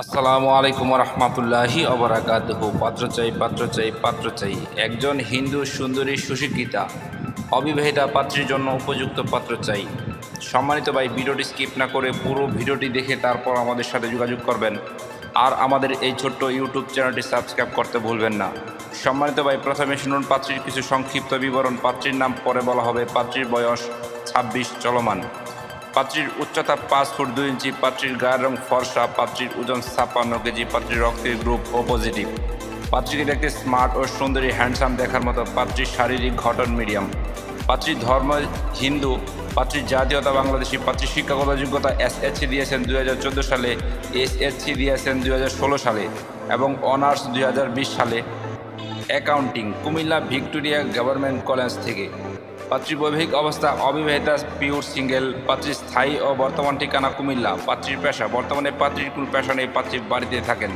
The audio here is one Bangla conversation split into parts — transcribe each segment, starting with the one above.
আসসালামু আলাইকুম রহমতুল্লাহি অবরাকাতহু পাত্র চাই পাত্র চাই পাত্র চাই। একজন হিন্দু সুন্দরী সুশিক্ষিতা, অবিবাহিতা পাত্রীর জন্য উপযুক্ত পাত্র চাই। সম্মানিত ভাই, ভিডিওটি স্কিপ না করে পুরো ভিডিওটি দেখে তারপর আমাদের সাথে যোগাযোগ করবেন। আর আমাদের এই ছোট্ট ইউটিউব চ্যানেলটি সাবস্ক্রাইব করতে ভুলবেন না। সম্মানিত ভাই, প্রথমে শুনুন পাত্রীর কিছু সংক্ষিপ্ত বিবরণ। পাত্রীর নাম পরে বলা হবে। পাত্রীর বয়স ছাব্বিশ, চলমান। পাত্রীর উচ্চতা পাঁচ ফুট দুই ইঞ্চি, পাত্রীর গায়ের রং ফর্সা, পাত্রীর ওজন ছাপ্পান্ন কেজি, পাত্রীর রক্তের গ্রুপ ও পজিটিভ পাত্রীকে দেখতে স্মার্ট ও সুন্দরী হ্যান্ডসাম দেখার মতো পাত্রীর শারীরিক ঘটন মিডিয়াম। পাত্রীর ধর্ম হিন্দু পাত্রীর জাতীয়তা বাংলাদেশি পাত্রীর শিক্ষাগত যোগ্যতা এসএসসি দিয়েছেন দুই সালে, এসএসসি দিয়েছেন দুই সালে এবং অনার্স দুই হাজার বিশ সালে। Accounting, Comilla Victoria government college থেকে। পাত্রীর বৈবাহিক অবস্থা অবিবাহিতা পিওর সিঙ্গেল, পাত্রীর স্থায়ী ও বর্তমান ঠিকানা কুমিল্লা। পাত্রীর পেশা, বর্তমানে পাত্রীর কোনো পেশা নেই, পাত্রীর বাড়িতে থাকেন।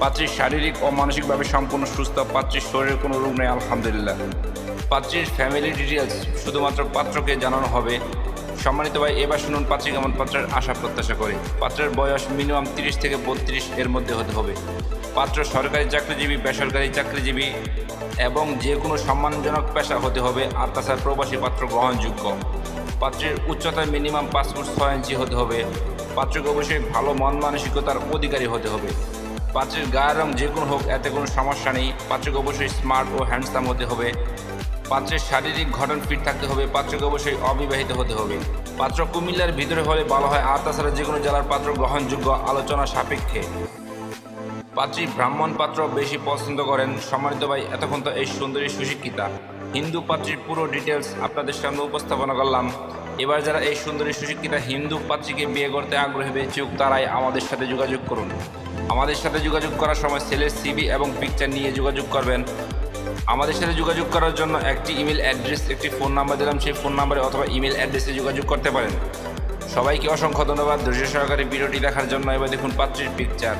পাত্রীর শারীরিক ও মানসিকভাবে সম্পূর্ণ সুস্থ, পাত্রীর শরীরের কোনো রোগ নেই, আলহামদুলিল্লাহ। পাত্রীর ফ্যামিলি ডিটেলস শুধুমাত্র পাত্রকে জানানো হবে। সম্মানিত ভাই, এবার শুনুন পাত্রী কেমন পাত্রের আশা প্রত্যাশা করে। পাত্রের বয়স মিনিমাম তিরিশ থেকে বত্রিশ এর মধ্যে হতে হবে। পাত্র সরকারি চাকরিজীবী, বেসরকারি চাকরিজীবী এবং যে কোনো সম্মানজনক পেশা হতে হবে, আর তাছাড়া প্রবাসী পাত্র গ্রহণযোগ্য। পাত্রের উচ্চতা মিনিমাম পাঁচ ফুট ছয় ইঞ্চি হতে হবে। পাত্রকে অবশ্যই ভালো মন মানসিকতার অধিকারী হতে হবে। পাত্রের গায়ের রং যে কোনো হোক, এতে কোনো সমস্যা নেই। পাত্রকে অবশ্যই স্মার্ট ও হ্যান্ডসাম হতে হবে। পাত্রের শারীরিক গঠন ফিট থাকতে হবে, পাত্রকে অবশ্যই অবিবাহিত হতে হবে। পাত্র কুমিল্লার ভিতরে হলে ভালো হয়, আর তাছাড়া যে কোনো জেলার পাত্র গ্রহণযোগ্য আলোচনা সাপেক্ষে। পাত্রী ব্রাহ্মণ পাত্র বেশি পছন্দ করেন। সম্মানিত ভাই, এতক্ষণ তো এই সুন্দরী সুশিক্ষিতা। হিন্দু পাত্রীর পুরো ডিটেলস আপনাদের সামনে উপস্থাপনা করলাম। এবার যারা এই সুন্দরী সুশিক্ষিতা হিন্দু পাত্রীকে বিয়ে করতে আগ্রহী বেচুক তারাই আমাদের সাথে যোগাযোগ করুন। আমাদের সাথে যোগাযোগ করার সময় ছেলের সিবি এবং পিকচার নিয়ে যোগাযোগ করবেন। আমাদের সাথে যোগাযোগ করার জন্য একটি ইমেল অ্যাড্রেস একটি ফোন নাম্বার দিলাম। সেই ফোন নাম্বারে অথবা ইমেল অ্যাড্রেসে যোগাযোগ করতে পারেন। সবাইকে অসংখ্য ধন্যবাদ। ধৈর্য সহকারে ভিডিওটি দেখার জন্য এবার দেখুন পাত্রীর পিকচার